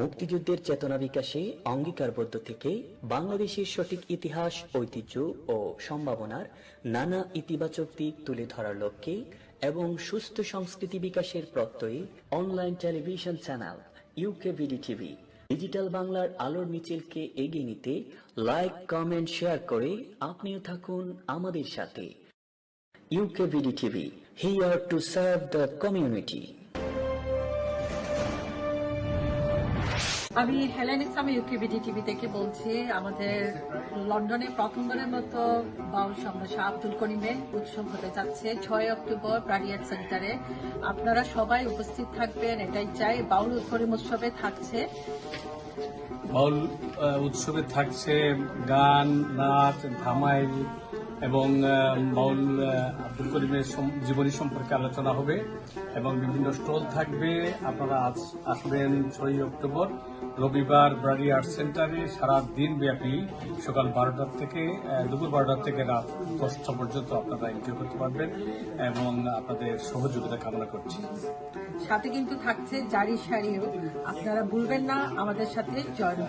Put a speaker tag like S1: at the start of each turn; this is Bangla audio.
S1: মুক্তিযুদ্ধের চেতনা বিকাশে অঙ্গীকারবদ্ধ থেকে বাংলাদেশের সঠিক ইতিহাস, ঐতিহ্য ও সম্ভাবনার নানা ইতিবাচক দিক তুলে ধরার লক্ষ্যে এবং সুস্থ সংস্কৃতি বিকাশের প্রত্যয়ে online television channel UK BD TV, digital বাংলার আলোর মিছিলকে এগিয়ে নিতে লাইক, কমেন্ট, শেয়ার করে আপনিও থাকুন আমাদের সাথে। UK BD TV here to serve the community
S2: আমি হেলেন ইসলাম ইউকেবিডি টিভি থেকে বলছি, আমাদের লন্ডনে প্রথমবারের মতো বাউল সম্রাট আব্দুল করিমের উৎসব হতে যাচ্ছে ছয় অক্টোবর প্রাডিয়ার সেন্টারে। আপনারা সবাই উপস্থিত থাকবেন, এটাই চাই। বাউল করিম উৎসবে থাকছে।
S3: বাউল উৎসবে থাকছে গান, নাচ, ধামাইল এবং বাউল আব্দুল করিমের জীবনী সম্পর্কে আলোচনা হবে এবং বিভিন্ন স্টল থাকবে। আপনারা আসবেন ছয়ই অক্টোবর। রবিবার ব্রাডি আর্ট সেন্টারে সারা দিন ব্যাপী সকাল বারোটার থেকে দুপুর বারোটার থেকে রাত দশটা পর্যন্ত আপনারা এনজয় করতে পারবেন এবং আপনাদের সহযোগিতা কামনা করছি।
S2: সাথে কিন্তু থাকছে জারি সারিও। আপনারা ভুলবেন না, আমাদের সাথে জয়েন